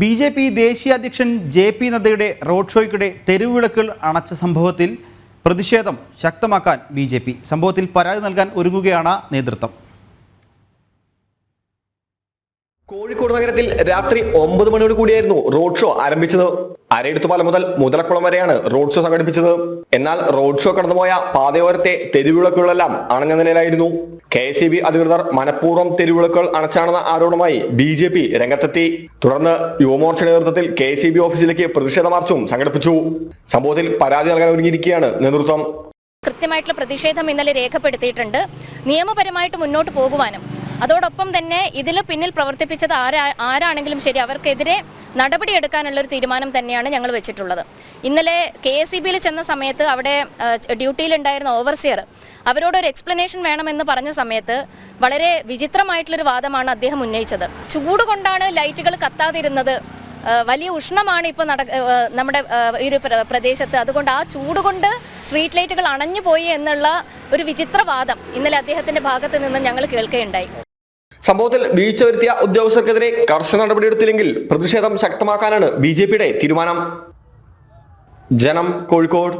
B J P ദേശീയ അധ്യക്ഷൻ J P നദ്ദയുടെ റോഡ് ഷോയ്ക്കിടെ തെരുവിളക്കുകൾ അണച്ച സംഭവത്തിൽ പ്രതിഷേധം ശക്തമാക്കാൻ ബി ജെ പി. സംഭവത്തിൽ പരാതി നൽകാൻ ഒരുങ്ങുകയാണ് നേതൃത്വം. കോഴിക്കോട് നഗരത്തിൽ രാത്രി ഒമ്പത് മണിയോട് കൂടിയായിരുന്നു റോഡ് ഷോ ആരംഭിച്ചത്. അരയെടുത്തുപാലം മുതൽ മുതലക്കുളം വരെയാണ് റോഡ് ഷോ സംഘടിപ്പിച്ചത്. എന്നാൽ റോഡ് ഷോ കടന്നുപോയ പാതയോരത്തെ തെരുവിളക്കുകളെല്ലാം അണഞ്ഞ നിലയിലായിരുന്നു. കെ എസ് ബി അധികൃതർ മനഃപൂർവം തെരുവിളക്കുകൾ അണച്ചാണെന്ന ആരോപണമായി ബി ജെ പി രംഗത്തെത്തി. തുടർന്ന് യുവമോർച്ച നേതൃത്വത്തിൽ കെ എസ് ബി ഓഫീസിലേക്ക് പ്രതിഷേധ മാർച്ചും സംഘടിപ്പിച്ചു. സംഭവത്തിൽ പരാതി നൽകാൻ ഒരുങ്ങിയിരിക്കുകയാണ് നേതൃത്വം. കൃത്യമായിട്ടുള്ള പ്രതിഷേധം ഇന്നലെ രേഖപ്പെടുത്തിയിട്ടുണ്ട്. നിയമപരമായിട്ട് മുന്നോട്ട് പോകുവാനും അതോടൊപ്പം തന്നെ ഇതിൽ പിന്നിൽ പ്രവർത്തിപ്പിച്ചത് ആരാ ആരാണെങ്കിലും ശരി അവർക്കെതിരെ നടപടിയെടുക്കാനുള്ള ഒരു തീരുമാനം തന്നെയാണ് ഞങ്ങൾ വെച്ചിട്ടുള്ളത്. ഇന്നലെ കെ എസ് ഇ ബിയിൽ ചെന്ന സമയത്ത് അവിടെ ഡ്യൂട്ടിയിലുണ്ടായിരുന്ന ഓവർസിയർ അവരോട് ഒരു എക്സ്പ്ലനേഷൻ വേണമെന്ന് പറഞ്ഞ സമയത്ത് വളരെ വിചിത്രമായിട്ടുള്ളൊരു വാദമാണ് അദ്ദേഹം ഉന്നയിച്ചത്. ചൂട് കൊണ്ടാണ് ലൈറ്റുകൾ കത്താതിരുന്നത്. വലിയ ഉഷ്ണമാണ് ഇപ്പോൾ നട നമ്മുടെ ഈ ഒരു പ്രദേശത്ത്. അതുകൊണ്ട് ആ ചൂട് കൊണ്ട് സ്ട്രീറ്റ് ലൈറ്റുകൾ അണഞ്ഞു പോയി എന്നുള്ള ഒരു വിചിത്രവാദം ഇന്നലെ അദ്ദേഹത്തിന്റെ ഭാഗത്ത് നിന്ന് ഞങ്ങൾ കേൾക്കുകയുണ്ടായി. സംഭവത്തിൽ വീഴ്ച വരുത്തിയ ഉദ്യോഗസ്ഥർക്കെതിരെ കർശന നടപടിയെടുത്തില്ലെങ്കിൽ പ്രതിഷേധം ശക്തമാക്കാനാണ് ബി തീരുമാനം. ജനം കോഴിക്കോട്